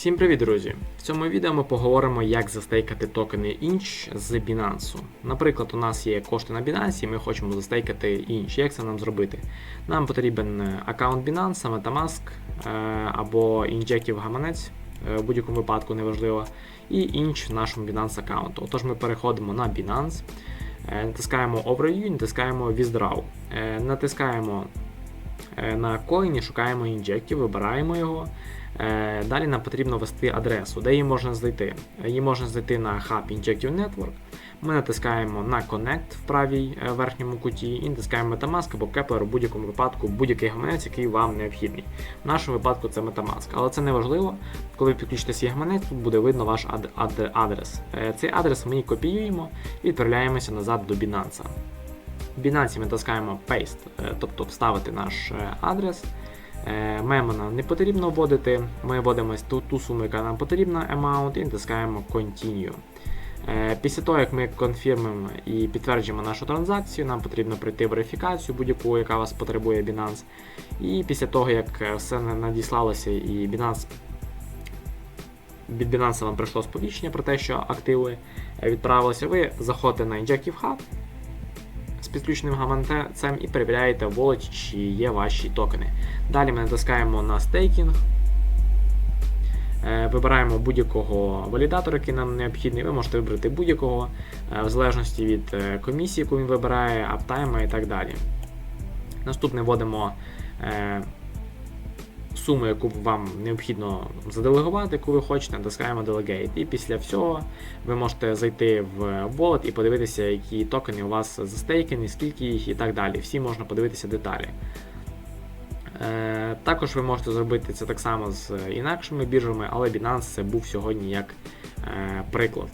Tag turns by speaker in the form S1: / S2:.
S1: Всім привіт, друзі! В цьому відео ми поговоримо, як застейкати токени Inch з Binance. Наприклад, у нас є кошти на Binance, і ми хочемо застейкати Inch. Як це нам зробити? Нам потрібен аккаунт Binance, MetaMask е, або інжектів гаманець, е, в будь-якому випадку неважливо, і Inch в нашому Binance аккаунту. Отож ми переходимо на Binance, е, натискаємо Overview, натискаємо Withdraw. Е, Натискаємо е, на коїні, шукаємо інжектів, вибираємо його. Е, Далі нам потрібно ввести адресу, де її можна знайти. Її можна знайти на Hub Injective Network. Ми натискаємо на Connect в правій е, верхньому куті і натискаємо Metamask або Kepler у будь-якому випадку будь-який гаманець, який вам необхідний. В нашому випадку це Metamask, але це не важливо. Коли ви підключите свій гаманець, тут буде видно ваш ад- ад- адрес. Е, Цей адрес ми копіюємо і відправляємося назад до Binance. В Binance ми натискаємо Paste, тобто вставити наш адрес. Е, Мемо нам не потрібно вводити, ми вводимо ту, ту суму, яка нам потрібна, amount, і натискаємо Continue. Е, Після того, як ми конфірмимо і підтверджуємо нашу транзакцію, нам потрібно пройти верифікацію будь-яку, яка вас потребує Binance. І після того, як е, все надіслалося і Binance від Binance вам прийшло сповіщення про те, що активи відправилися, ви заходите на Injective Hub підключеним гаманцем і перевіряєте в wallet, чи є ваші токени. Далі ми натискаємо на стейкінг. Вибираємо будь-якого валідатора, який нам необхідний. Ви можете вибрати будь-якого, е, в залежності від е, комісії, яку він вибирає, аптайма і так далі. Наступне вводимо е, суму, яку вам необхідно заделегувати, яку ви хочете, натискаємо Delegate. І після всього ви можете зайти в wallet і подивитися, які токени у вас застейкені, скільки їх і так далі. Всі можна подивитися деталі. Е, Також ви можете зробити це так само з інакшими біржами, але Binance це був сьогодні як е, приклад.